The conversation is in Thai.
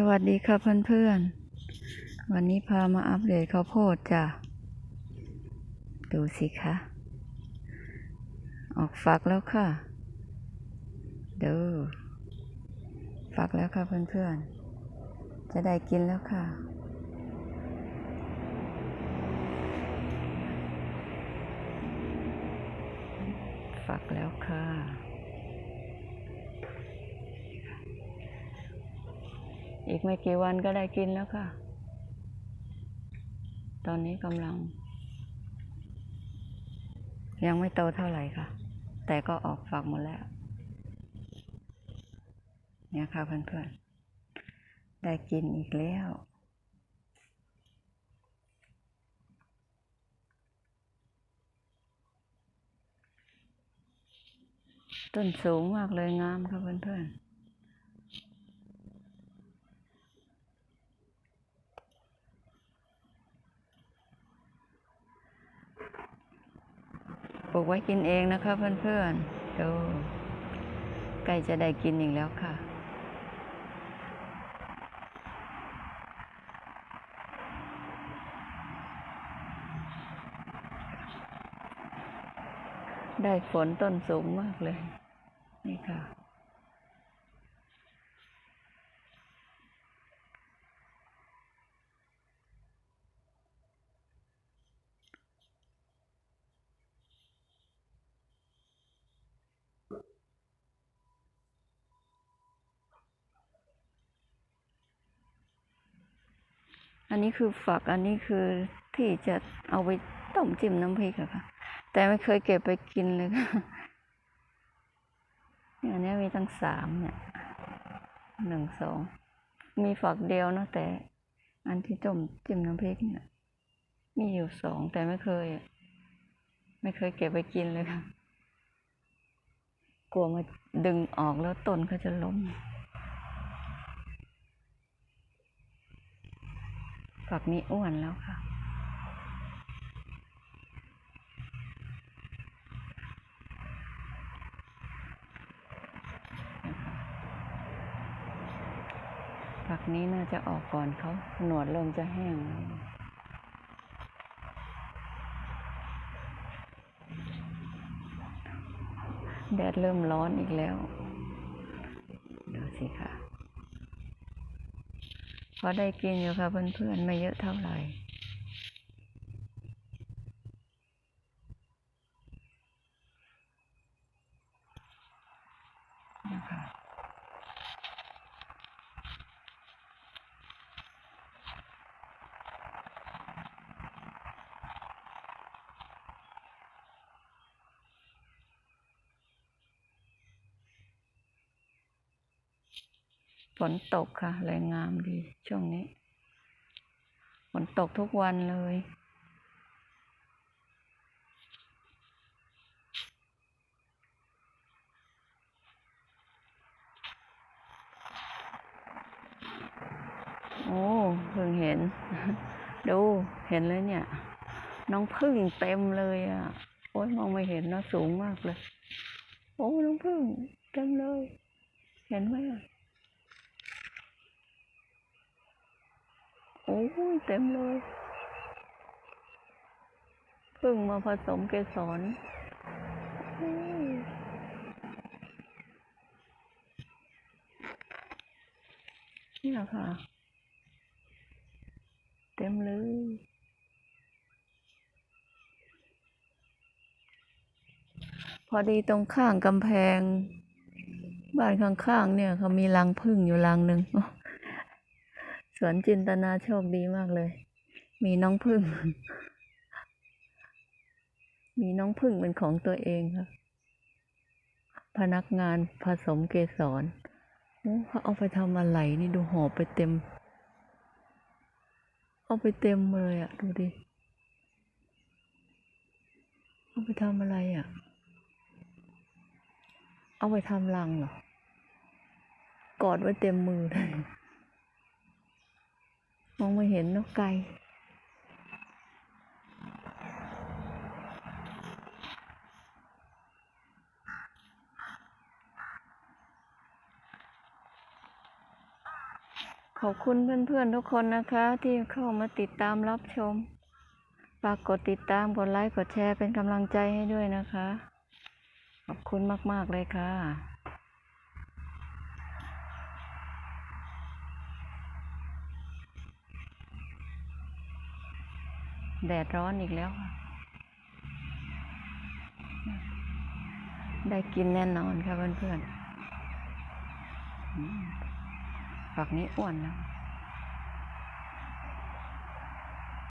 สวัสดีค่ะเพื่อนๆ วันนี้พามาอัปเดตข้าวโพดจ้ะ ดูสิคะ ออกฝักแล้วค่ะ ดูฝักแล้วค่ะเพื่อนๆ จะได้กินแล้วค่ะฝักแล้วค่ะ อีกไม่กี่วันก็ได้กินแล้วค่ะ ตอนนี้กำลัง ยังไม่โตเท่าไหร่ค่ะ แต่ก็ออกฝักหมดแล้ว เนี่ยค่ะเพื่อนๆ ได้กินอีกแล้ว ต้นสูงมากเลยงามค่ะเพื่อนๆ ลูกไว้กินเองนะคะเพื่อนๆดูใกล้จะได้กินอีกแล้วค่ะ ได้ฝนต้นสูงมากเลย นี่ค่ะ อันนี้คือฝักอันนี้คือที่จะเอาไปต้มจิ้มน้ำพริกอะค่ะ แต่ไม่เคยเก็บไปกินเลยค่ะอันนี้มีตั้งสามเนี่ยหนึ่งสองมีฝักเดียวนะแต่ อันที่ต้มจิ้มน้ำพริกเนี่ย มีอยู่สองแต่ไม่เคย ไม่เคยเก็บไปกินเลยค่ะ กลัวมาดึงออกแล้วต้นเขาจะล้ม ฝักนี้อ้วนแล้วค่ะ ฝักนี้น่าจะออกก่อนเขา หนวดเริ่มจะแห้งแดดเริ่มร้อนอีกแล้ว ดูสิค่ะ พอได้กินอยู่ค่ะเพื่อนๆไม่เยอะเท่าไหร่นะคะ ฝนตกค่ะ เลยงามดี ช่วงนี้ ฝนตกทุกวันเลยโอ้เพิ่งเห็น ดูเห็นเลยเนี่ย น้องพึ่งเต็มเลยอะ โอ้ยมองไม่เห็นนะสูงมากเลย โอ้น้องพึ่งเต็มเลย เห็นไหมอะ โอ้ยเต็มเลยพึ่งมาผสมเกสรนี่แหละค่ะ เต็มเลยพอดีตรงข้างกำแพง บ้านข้างๆเนี่ยเขามีรังผึ้งอยู่รังหนึ่ง สวนจินตนาโชคดีมากเลย มีน้องพึ่ง มีน้องพึ่งเป็นของตัวเองครับพนักงานผสมเกสรโอ้เขาเอาไปทำอะไรนี่ดูหอบไปเต็ม เอาไปเต็มเลยอะดูดิ เอาไปทำอะไรอะเอาไปทำรังเหรอกอดไว้เต็มมือเลย มองไม่เห็นนกไก่ขอบคุณเพื่อนๆทุกคนนะคะ ที่เข้ามาติดตามรับชม ฝากกดติดตาม กดไลค์ กดแชร์เป็นกำลังใจให้ด้วยนะคะ ขอบคุณมากๆเลยค่ะ แดดร้อนอีกแล้วได้กินแน่นอนค่ะเพื่อนๆฝักนี้อ้วนแล้ว